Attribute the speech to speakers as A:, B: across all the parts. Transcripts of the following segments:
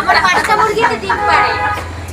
A: আমার বাচ্চা মুরগিতে ডিম পারে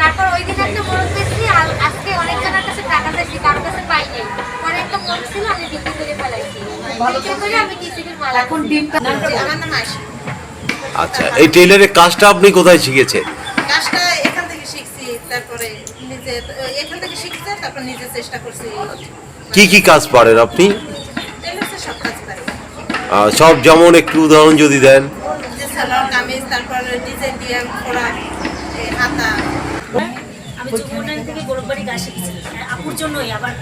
A: তারপর ওই দিন একটা মোরগ বেশি আজকে অনেকজনের কাছে টাকা চাইছি কারোর কাছে পাই নাই পরে একটা মোরগ ছিল আমি বিক্রি করে ফেলাইছি। বিক্রি করে আমি টিসিবির মাল এখন ডিমটা আমার
B: আচ্ছা এই টেইলারের কাজটা আপনি কোথায় শিখেছেন?
C: কাজটা এখান থেকে শিখছি তারপরে নিজে এখান থেকে শিখছি তারপর নিজে চেষ্টা করছি।
B: কি কি কাজ পারেন আপনি?
C: সব
B: যেমন একটু উদাহরণ যদি দেন
C: যে সালোয়ার কামিজ তারপর ডিজাইন করা হাতা।
D: আমি থেকে গাছ শিখেছি আপুর জন্যই আবার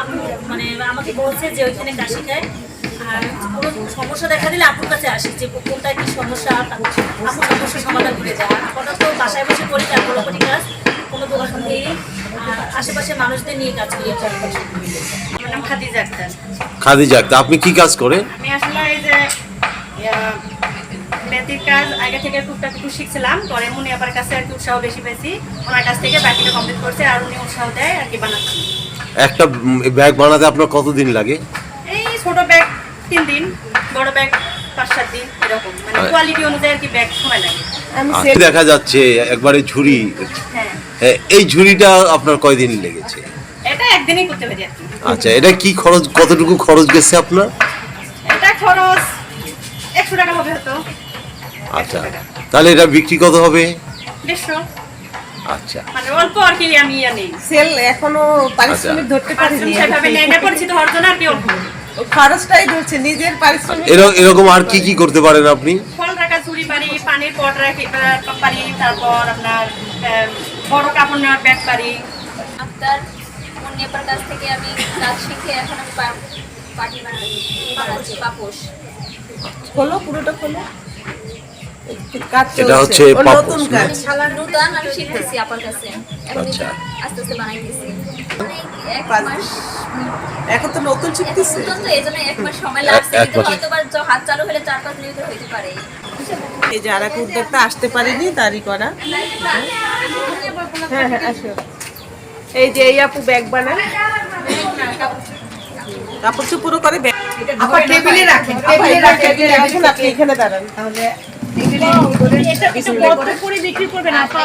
D: আপু মানে আমাকে বলছে যে ওইখানে গাছ শেখায় আর কোনো সমস্যা দেখা দিলে আপুর কাছে আসি যে কোনটা কি সমস্যা আপু সমস্যা সমাধান করে যায় আর আপাতত বাসায় বসে করি তার গরমবাড়ি কাজ কোনো দোকান দিয়ে আর আশেপাশে মানুষদের নিয়ে কাজ করি।
C: আমার নাম খাদিজা আক্তার।
B: খাদিজা তা আপনি কি কাজ করেন
C: আমি আসলে এই যে বেতির কাজ আগে থেকে টুকটাক একটু শিখছিলাম পরে মুনি আবার কাছে আর কি উৎসাহ বেশি পেয়েছি ওনার কাছ থেকে বাকিটা কমপ্লিট করছে আর উনি উৎসাহ দেয় আর কি বানাচ্ছি।
B: একটা ব্যাগ বানাতে আপনার কতদিন লাগে?
C: এই ছোট ব্যাগ তিন দিন বড় ব্যাগ পাঁচ সাত দিন এরকম। মানে
B: আর-
C: কোয়ালিটি অনুযায়ী আর কি ব্যাগ সময় লাগে।
B: আচ্ছা, দেখা যাচ্ছে একবারে ঝুড়ি।
C: হ্যাঁ।
B: হ্যাঁ, এই ঝুড়িটা আপনার কয়দিন লেগেছে?
C: এটা একদিনই করতে পারি
B: আচ্ছা এটা কি খরচ কতটুকু খরচ গেছে আপনার?
C: এটা খরচ একশো টাকা হবে হয়তো।
B: আচ্ছা তাহলে এটা বিক্রি কত হবে? আচ্ছা।
C: মানে অল্প আর কি আমি ইয়া নেই।
E: সেল এখনও পারিশ্রমিক ধরতে পারিনি।
C: সেভাবে নেই না পরিচিত হওয়ার জন্য আর কি অল্প
E: খরচটাই ধরছে নিজের পারিশ্রমিক
B: এরকম আর কি কি করতে পারেন আপনি?
C: ফল রাখা চুরি পারি পানির পট রাখি পারি তারপর আপনার বড় কাপড় নেওয়ার ব্যাগ পারি
A: আক্তার মুন্নিয়াপার কাছ থেকে আমি কাজ শিখে এখন আমি পাটি বানাই পাপোশ।
E: খোলো পুরোটা খোলো।
B: এটা হচ্ছে
E: নতুন
B: না?
E: কাজ
A: নূতন আমি শিখতেছি আপার কাছে।
B: আচ্ছা।
A: আস্তে আস্তে বানাইতেছি। অনেক এক
E: পাঁচ-
A: মাস
E: এখন তো নতুন
A: এখন নতুন তো এই এক মাস সময় লাগছে
B: এক
A: কিন্তু
B: মাস।
A: হয়তো বা য- হাত চালু হলে চার পাঁচ মিনিট হইতে পারে।
E: এই যে উদ্যোক্তা আসতে পারেনি তারই করা। হ্যাঁ হ্যাঁ আসো। এই যে এই আপু ব্যাগ বানান। কাপড় চুপুরো করে ব্যাগ
F: আবার টেবিলে রাখেন।
E: টেবিলে রাখেন। আপনি এখানে দাঁড়ান।
F: তাহলে
C: এটা একটু বদ্ধ করে বিক্রি করবেন? আপনি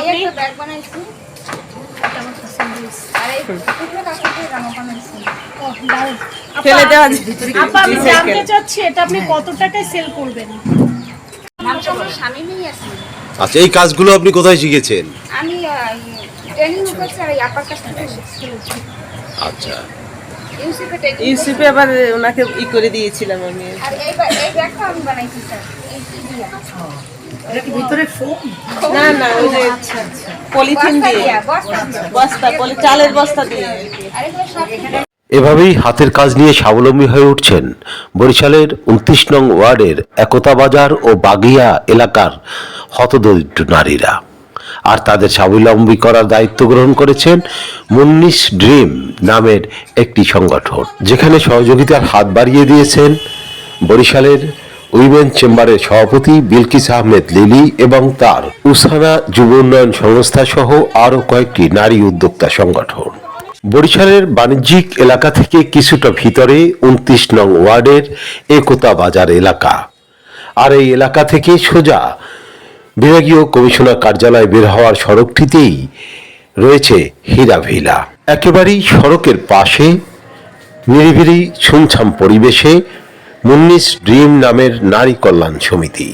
B: আচ্ছা এই কাজগুলো আপনি কোথায় শিখেছেন?
A: আমি ট্রেনিং করছি আর এই আপার কাছ থেকে শিখছি।
B: আচ্ছা।
A: ইউসিপে
E: আবার ওনাকে ই করে দিয়েছিলাম আমি।
A: আর এই বা- আমি বানাইছি স্যার।
F: ভিতরে ফোম
E: না না ওই যে পলিথিন দিয়ে।
A: বস্তা
E: পলি চালের বস্তা দিয়ে।
A: আর এগুলো সব
B: এভাবেই হাতের কাজ নিয়ে স্বাবলম্বী হয়ে উঠছেন বরিশালের উনত্রিশ নং ওয়ার্ডের একতা বাজার ও বাগিয়া এলাকার হতদরিদ্র নারীরা। আর তাদের স্বাবলম্বী করার দায়িত্ব গ্রহণ করেছেন মুন্নিস ড্রিম নামের একটি সংগঠন যেখানে সহযোগিতার হাত বাড়িয়ে দিয়েছেন বরিশালের উইমেন চেম্বারের সভাপতি বিলকিস আহমেদ লিলি এবং তার উসানা যুব উন্নয়ন সংস্থা সহ আরও কয়েকটি নারী উদ্যোক্তা সংগঠন। বরিশালের বাণিজ্যিক এলাকা থেকে কিছুটা ভিতরে উনত্রিশ নং ওয়ার্ডের একতা বাজার এলাকা। আর এই এলাকা থেকে সোজা বিভাগীয় কমিশনার কার্যালয় বের হওয়ার সড়কটিতেই রয়েছে হীরা ভিলা। একেবারেই সড়কের পাশে নিরিবিলি ছুমছাম পরিবেশে মুন্নিস ড্রিম নামের নারী কল্যাণ সমিতি।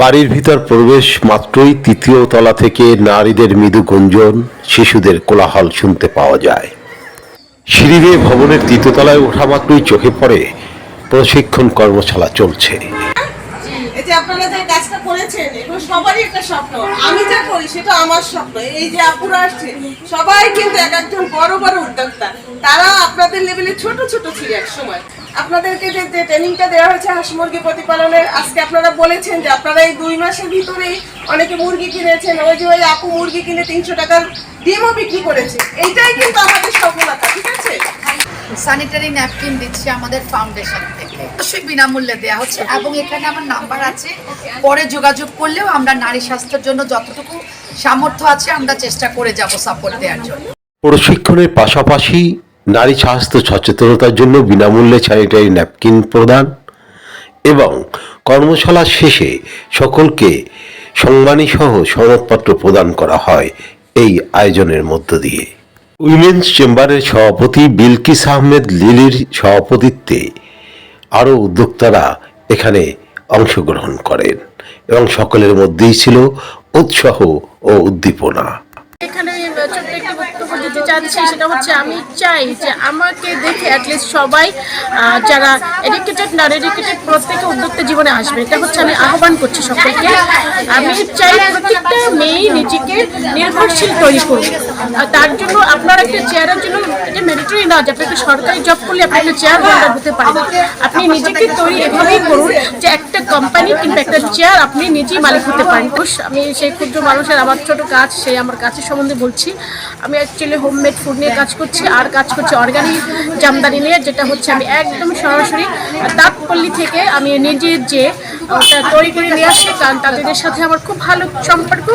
B: বাড়ির ভিতর প্রবেশ মাত্রই তৃতীয় তলা থেকে নারীদের মৃদু গুঞ্জন, শিশুদের কোলাহল শুনতে পাওয়া যায়। সিঁড়ি ভবনের তৃতীয় তলায় ওঠা মাত্রই চোখে পড়ে প্রশিক্ষণ কর্মশালা চলছে।
E: আপনারা যে কাজটা করেছেন সবারই একটা স্বপ্ন। আমি যা করি সেটা আমার স্বপ্ন। এই যে আপুরা আসছে, সবাই কিন্তু এক একজন বড় বড় উদ্যোক্তা। তারা আপনাদের লেভেলে ছোট ছোট ছিল এক সময়। আপনাদেরকে যে যে ট্রেনিংটা দেওয়া হয়েছে হাঁস মুরগি প্রতিপালনের আজকে আপনারা বলেছেন যে আপনারা এই দুই মাসের ভিতরেই অনেকে মুরগি কিনেছেন। ওই যে ওই আপু মুরগি কিনে তিনশো টাকার ডিমও বিক্রি করেছে। এইটাই কিন্তু আমাদের সফলতা ঠিক আছে?
F: স্যানিটারি ন্যাপকিন দিচ্ছে আমাদের ফাউন্ডেশন থেকে। অবশ্যই বিনামূল্যে দেওয়া হচ্ছে এবং এখানে আমার নাম্বার আছে। পরে যোগাযোগ করলেও আমরা নারী স্বাস্থ্যের জন্য যতটুকু সামর্থ্য আছে আমরা চেষ্টা করে যাব সাপোর্ট দেওয়ার জন্য।
B: প্রশিক্ষণের পাশাপাশি নারী স্বাস্থ্য সচেতনতার জন্য বিনামূল্যে স্যানিটারি ন্যাপকিন প্রদান এবং কর্মশালা শেষে সকলকে সম্মানী সহ সনদপত্র প্রদান করা হয় এই আয়োজনের মধ্য দিয়ে। উইমেন্স চেম্বারের সভাপতি বিলকিস আহমেদ লিলির সভাপতিত্বে আরও উদ্যোক্তারা এখানে অংশগ্রহণ করেন এবং সকলের মধ্যেই ছিল উৎসাহ ও উদ্দীপনা
G: এখানে ছোট্ট একটি বক্তব্য দিতে চাচ্ছি সেটা হচ্ছে আমি চাই যে আমাকে দেখে অ্যাটলিস্ট সবাই যারা এডুকেটেড নন এডুকেটেড প্রত্যেকে উদ্যোক্তা জীবনে আসবে। এটা হচ্ছে আমি আহ্বান করছি সকলকে। আমি চাই প্রত্যেকটা মেয়ে নিজেকে নির্ভরশীল তৈরি করবে তার জন্য আপনার একটা চেয়ারের জন্য এটা ম্যান্ডেটরি না যে আপনি একটা সরকারি জব করলে আপনি একটা চেয়ার হোল্ডার হতে পারেন আপনি নিজেকে তৈরি এভাবেই করুন যে একটা কোম্পানি কিংবা একটা চেয়ার আপনি নিজেই মালিক হতে পারেন। আমি সেই ক্ষুদ্র মানুষের আমার ছোট কাজ, সেই আমার কাজের সম্বন্ধে বলছি। আমি অ্যাকচুয়ালি হোমমেড ফুড নিয়ে কাজ করছি, আর কাজ করছি অর্গানিক জামদানি নিয়ে, যেটা হচ্ছে আমি একদম সরাসরি দাঁতপল্লি থেকে আমি নিজে যে তৈরি করে নিয়ে আসি কারণ তাদের সাথে আমার খুব ভালো সম্পর্ক।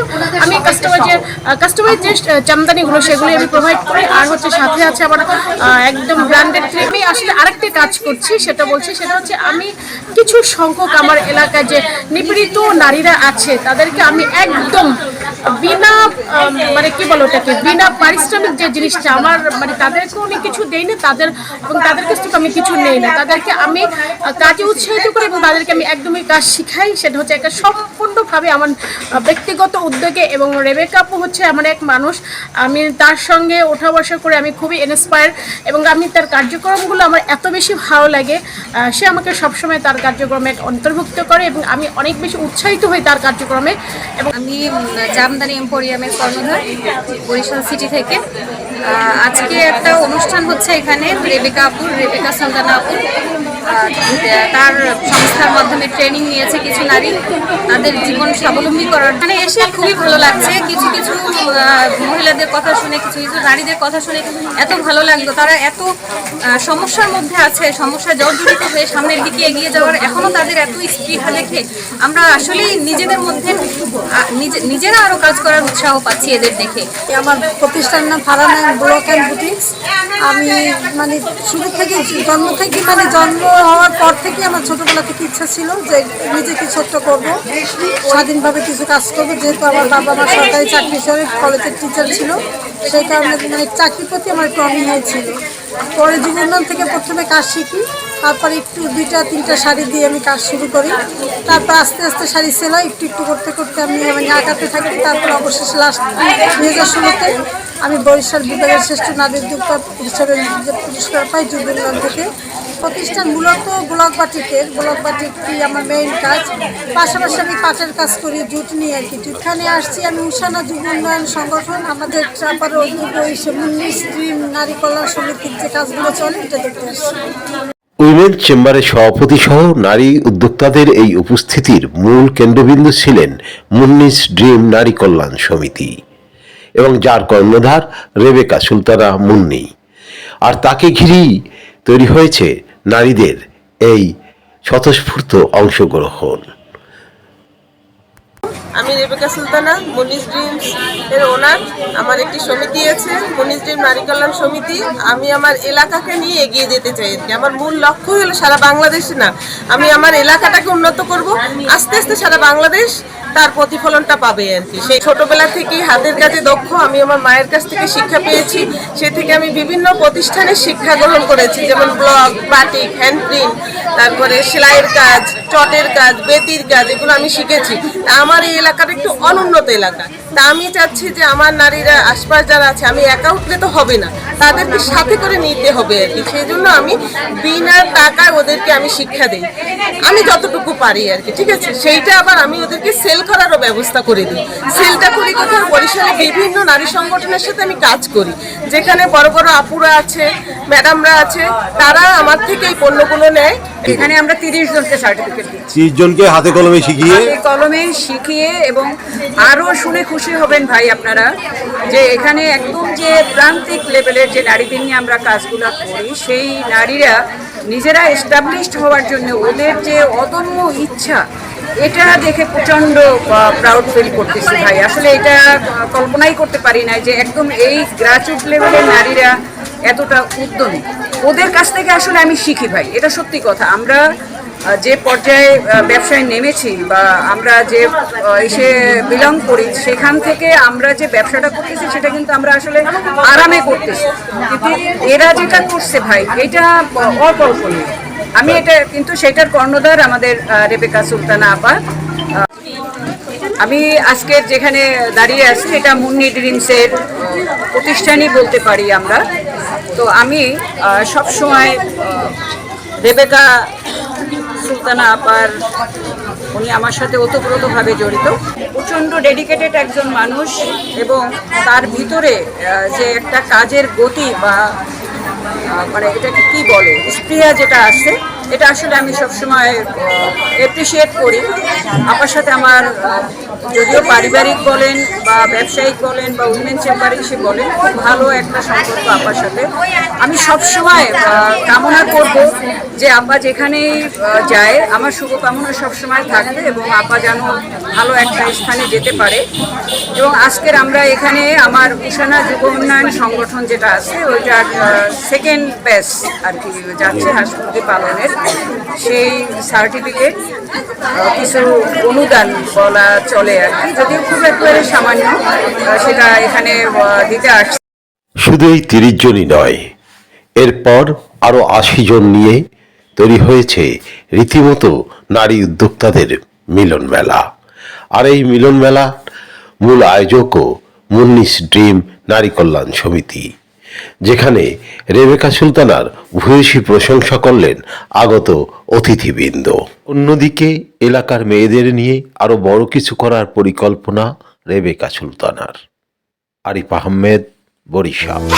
G: আমি কাস্টমার যে কাস্টমার যে জামদানিগুলো সেগুলো আমি প্রোভাইড করি, আর হচ্ছে সাথে আছে আমার একদম ব্র্যান্ডেড আমি আসলে আরেকটা কাজ করছি, সেটা বলছি, সেটা হচ্ছে আমি কিছু সংখ্যক আমার এলাকায় যে নিপীড়িত নারীরা আছে, তাদেরকে আমি একদম বিনা মানে কি বলো ওটাকে, বিনা পারিশ্রমিক যে জিনিসটা, আমার মানে তাদেরকে অনেক কিছু দেই না তাদের, এবং তাদের কাছ থেকে আমি কিছু নেই না। তাদেরকে আমি কাজে উৎসাহিত করি এবং তাদেরকে আমি একদমই কাজ শিখাই, সেটা হচ্ছে একটা সম্পূর্ণভাবে আমার ব্যক্তিগত উদ্যোগে। এবং রেবেকা হচ্ছে আমার এক মানুষ, আমি তার সঙ্গে ওঠা বসা করে আমি খুবই ইন্সপায়ার এবং আমি তার কার্যক্রমগুলো আমার এত বেশি ভালো লাগে সে আমাকে সবসময় তার কার্যক্রমে অন্তর্ভুক্ত করে, এবং আমি অনেক বেশি উৎসাহিত হই তার কার্যক্রমে। এবং
A: আমি উম, জামদানি এম্পোরিয়ামের কর্ণধার বরিশাল সিটি থেকে। আজকে একটা অনুষ্ঠান হচ্ছে এখানে রেবেকা আপুর রেবেকা সুলতানা আপুর। তার সংস্থার মাধ্যমে ট্রেনিং নিয়েছে কিছু নারী। তাদের জীবন স্বাবলম্বী করার মানে এসে খুবই ভালো লাগছে। কিছু কিছু মহিলাদের কথা শুনে, কিছু কিছু নারীদের কথা শুনে এত ভালো লাগল। তারা এত সমস্যার মধ্যে আছে সমস্যায় জর্জরিত হয়ে সামনের দিকে এগিয়ে যাওয়ার এখনও তাদের এত স্পৃহা দেখে আমরা আসলেই নিজেদের মধ্যে নিজে- নিজেরা আরও কাজ করার উৎসাহ পাচ্ছি এদের দেখে।
H: আমার প্রতিষ্ঠান নাম ফারানা ব্লক অ্যান্ড আমি মানে শুরু থেকে জন্ম থেকে মানে জন্ম হওয়ার পর থেকে আমার ছোটবেলা থেকে ইচ্ছা ছিল যে নিজে কিছু একটা করব, স্বাধীনভাবে কিছু কাজ করব। যেহেতু আমার বাবা আমার সরকারি চাকরি হিসাবে কলেজের টিচার ছিল, সেই কারণে মানে চাকরির প্রতি আমার একটু অনীহা ছিল। পরে যুবনন্দন থেকে প্রথমে কাজ শিখি, তারপরে একটু দুইটা, তিনটা শাড়ি দিয়ে আমি কাজ শুরু করি। তারপর আস্তে আস্তে শাড়ি সেলাই একটু একটু করতে করতে আমি মানে আঁকাতে থাকি, তারপর অবশেষে লাস্ট দুই হাজার ষোলোতে আমি বরিশাল বিভাগের শ্রেষ্ঠ নারী উদ্যোক্তা হিসাবে পুরস্কার পাই যুবনন্দন থেকে। প্রতিষ্ঠান মূলত ব্লক বাটিকের ব্লক বাটিকটি আমার মেইন কাজ। পাশাপাশি আমি পাটের কাজ করি, জুট নিয়ে আর কি। এখানে আসছি আমি উষানা যুব উন্নয়ন সংগঠন। আমাদের চাপার মুন্নি স্ট্রিম নারী কল্যাণ সমিতির যে কাজগুলো চলে, এটা দেখতে আসছি।
B: উইমেন চেম্বারের সভাপতি সহ নারী উদ্যোক্তাদের এই উপস্থিতির মূল কেন্দ্রবিন্দু ছিলেন মুন্নিস ড্রিম নারী কল্যাণ সমিতি এবং যার কর্ণধার রেবেকা সুলতানা মুন্নি। আর তাকে ঘিরেই তৈরি হয়েছে নারীদের এই স্বতঃস্ফূর্ত অংশগ্রহণ।
E: আমি রেবেকা সুলতানা মনিজ ড্রিমস এর ওনার। আমার একটি সমিতি আছে মনিজ ড্রিম নারী কল্যাণ সমিতি। আমি আমার এলাকাকে নিয়ে এগিয়ে যেতে চাই আর কি। আমার মূল লক্ষ্য হলো সারা বাংলাদেশে না। আমি আমার এলাকাটাকে উন্নত করব। আস্তে আস্তে সারা বাংলাদেশ তার প্রতিফলনটা পাবে আর কি। সেই ছোটবেলা থেকেই হাতের কাজে দক্ষ। আমি আমার মায়ের কাছ থেকে শিক্ষা পেয়েছি। সে থেকে আমি বিভিন্ন প্রতিষ্ঠানে শিক্ষা গ্রহণ করেছি। যেমন ব্লগ, বাটিক, হ্যান্ড প্রিন্ট, তারপরে সেলাইয়ের কাজ, চটের কাজ, বেতির কাজ, এগুলো আমি শিখেছি। আমার এই এলাকাটা একটু অনুন্নত এলাকা। তা আমি চাচ্ছি যে আমার নারীরা আশপাশ যারা আছে আমি একা উঠলে তো হবে না। তাদেরকে সাথে করে নিতে হবে আর কি। সেই জন্য আমি বিনা টাকায় ওদেরকে আমি শিক্ষা দিই। আমি যতটুকু পারি আর কি ঠিক আছে? সেইটা আবার আমি ওদেরকে সেল করারও ব্যবস্থা করে দিই। সেলটা করি কোথাও বরিশালে বিভিন্ন নারী সংগঠনের সাথে আমি কাজ করি। যেখানে বড় বড় আপুরা আছে ম্যাডামরা আছে তারা আমার থেকে এই পণ্যগুলো নেয়।
I: এখানে আমরা তিরিশ জনকে সার্টিফিকেট দিচ্ছি।
J: ত্রিশ জনকে হাতে কলমে শিখিয়ে
I: কলমে শিখিয়ে এবং আরও শুনে খুশি হবেন ভাই আপনারা যে এখানে একদম যে প্রান্তিক লেভেলের যে নারীদের নিয়ে আমরা কাজগুলো করি, সেই নারীরা নিজেরা এস্টাবলিশড হওয়ার জন্য ওদের যে অদম্য ইচ্ছা, এটা দেখে প্রচণ্ড প্রাউড ফিল করতেছি ভাই। আসলে এটা কল্পনাই করতে পারি না যে একদম এই গ্রাজুয়েট লেভেলের নারীরা এতটা উদ্যমী। ওদের কাছ থেকে আসলে আমি শিখি ভাই, এটা সত্যি কথা। আমরা যে পর্যায়ে ব্যবসায় নেমেছি বা আমরা যে এসে বিলং করি, সেখান থেকে আমরা যে ব্যবসাটা করতেছি, সেটা কিন্তু আমরা আসলে আরামে করতেছি। কিন্তু এরা যেটা করছে ভাই, এটা অকল্পনীয়। আমি এটা, কিন্তু সেটার কর্ণধার আমাদের রেবেকা সুলতানা আপা। আমি আজকের যেখানে দাঁড়িয়ে আছি, এটা মুন্নি ড্রিমসের প্রতিষ্ঠানই বলতে পারি আমরা। তো আমি সব সময় রেবেকা সুলতানা আপার, উনি আমার সাথে ওতপ্রোতভাবে জড়িত। প্রচণ্ড ডেডিকেটেড একজন মানুষ এবং তার ভিতরে যে একটা কাজের গতি বা মানে এটাকে কি বলে স্প্রিয়া যেটা আছে, এটা আসলে আমি সবসময় অ্যাপ্রিসিয়েট করি। আপার সাথে আমার যদিও পারিবারিক বলেন বা ব্যবসায়িক বলেন বা উইমেন চেম্বার হিসেবে বলেন, খুব ভালো একটা সম্পর্ক আপার সাথে। আমি সবসময় কামনা করব যে আপা যেখানেই যায়, আমার শুভকামনা সবসময় থাকবে এবং আপা যেন ভালো একটা স্থানে যেতে পারে। এবং আজকের আমরা এখানে আমার উষানা যুব উন্নয়ন সংগঠন যেটা আছে, ওইটার সেকেন্ড ব্যাচ আর কি যাচ্ছে হাঁসমুরগি পালনের। সেই সার্টিফিকেট কিছু অনুদান বলা চলে আর কি, যদিও খুব একেবারে সামান্য সেটা এখানে দিতে
B: শুধু এই তিরিশ জনই নয়, এরপর আরও আশি জন নিয়ে তৈরি হয়েছে রীতিমতো নারী উদ্যোক্তাদের মিলন মেলা। আর এই মিলন মেলা মূল আয়োজকও মুন্নিস ড্রিম নারী কল্যাণ সমিতি। যেখানে রেবেকা সুলতানার ভূয়সী প্রশংসা করলেন আগত অতিথিবৃন্দ। অন্যদিকে এলাকার মেয়েদের নিয়ে আরও বড় কিছু করার পরিকল্পনা রেবেকা সুলতানার। আরিফ আহমেদ, বরিশাল।